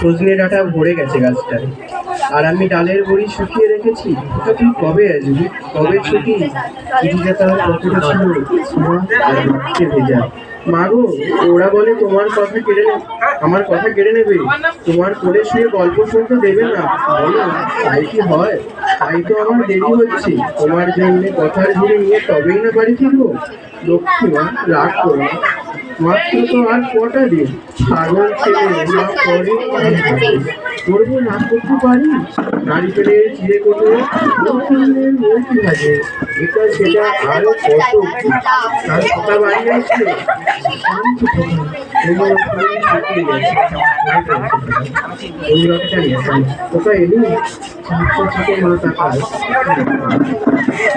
সজনে ডাটা ভরে গেছে গাছটায়। আর আমি ডালের বড়ি শুকিয়ে রেখেছি তুই কবে আসবি? কবে ছুটি? চিঠিটা তার পকেটে ছিল? ছোঁয়া ভেজা। মা গো, ওরা বলে তোমার কথা কেড়ে নেবে আমার কথা কেড়ে নেবে। তোমার কোলে শুয়ে গল্প শুনতে দেবে না। বলো, তাই কি হয়? তাই তো আমার দেরি হচ্ছে। তোমার জন্য কথার ঘুরে নিয়ে তবেই না বাড়ি ফিরবো। লক্ষ্মী মা, রাগ করো মাত্র তো আর কটা দিন? ছাগল না না, করতে পারি? এটা সেটা কথা বাড়ি আসলে শান্ত কথা এগুলো সবাই শুকিয়ে গেছে ওই রকটা নিয়ে কোথা এলি? থেকে, মা